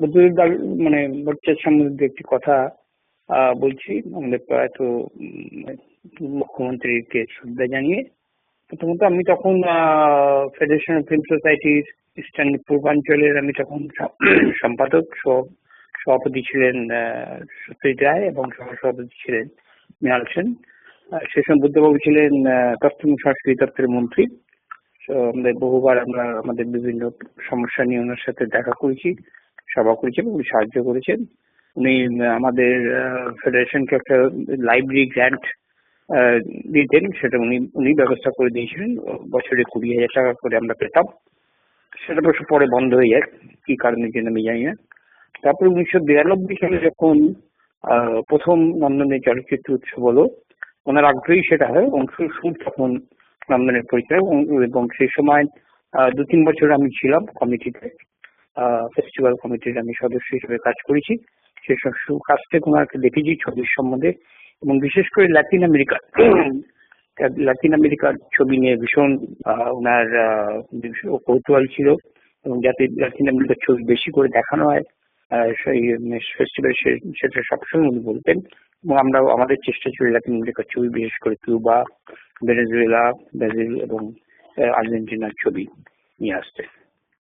বদরুল দাল মানে বচ্চার সম্বন্ধে একটি কথা বলছি। আমাদের প্রয়াত মুখ্যমন্ত্রীকে শ্রদ্ধা জানিয়ে। প্রথমত আমি তখন ফেডারেশন অফ ফিল্ম সোসাইটির ইস্টার্ন পূর্বাঞ্চলের আমি তখন সম্পাদক সভাপতি ছিলেন সত্যজিৎ রায় এবং সহসভাপতি ছিলেন মৃণাল সেন। সে সময় বুদ্ধবাবু ছিলেন এবং সংস্কৃতি দপ্তরের মন্ত্রী। আমাদের বহুবার আমরা আমাদের বিভিন্ন সমস্যা নিয়ে ওনার সাথে দেখা করেছি। সভা করেছি এবং উনি সাহায্য করেছেন। উনি আমাদের ফেডারেশনকে একটা লাইব্রেরি গ্র্যান্ট দিতেন। সেটা উনি উনি ব্যবস্থা করে দিয়েছিলেন। বছরে কুড়ি হাজার টাকা করে আমরা পেতাম। সেটা অবশ্য পরে বন্ধ হয়ে যায় কি কারণের জন্য আমি জানি না। তারপরে উনিশশো বিরানব্বই সালে যখন প্রথম নন্দনে চলচ্চিত্র উৎসব হলো, ওনার আগ্রহী সেটা হয় অংশ সুর তখন নন্দনের পরিচয়, এবং সেই সময় দু তিন বছর আমি ছিলাম কমিটিতে। ফেস্টিভ্যাল কমিটির আমি সদস্য হিসেবে কাজ করেছি। সু- কাজ থেকে ওনাকে দেখেছি ছবির সম্বন্ধে এবং বিশেষ করে ল্যাটিন আমেরিকা ল্যাটিন আমেরিকার ছবি নিয়ে ভীষণ ওনার কৌতূহল ছিল এবং যাতে ল্যাটিন আমেরিকার ছবি বেশি করে দেখানো হয় সেই ফেস্টিভ্যাল সেটা সবসময় উনি বলতেন এবং আমরা আমাদের চেষ্টা ছিল ল্যাটিন আমেরিকার ছবি, বিশেষ করে কিউবা ভেনেজুয়েলা ব্রাজিল এবং আর্জেন্টিনার ছবি নিয়ে আসতে।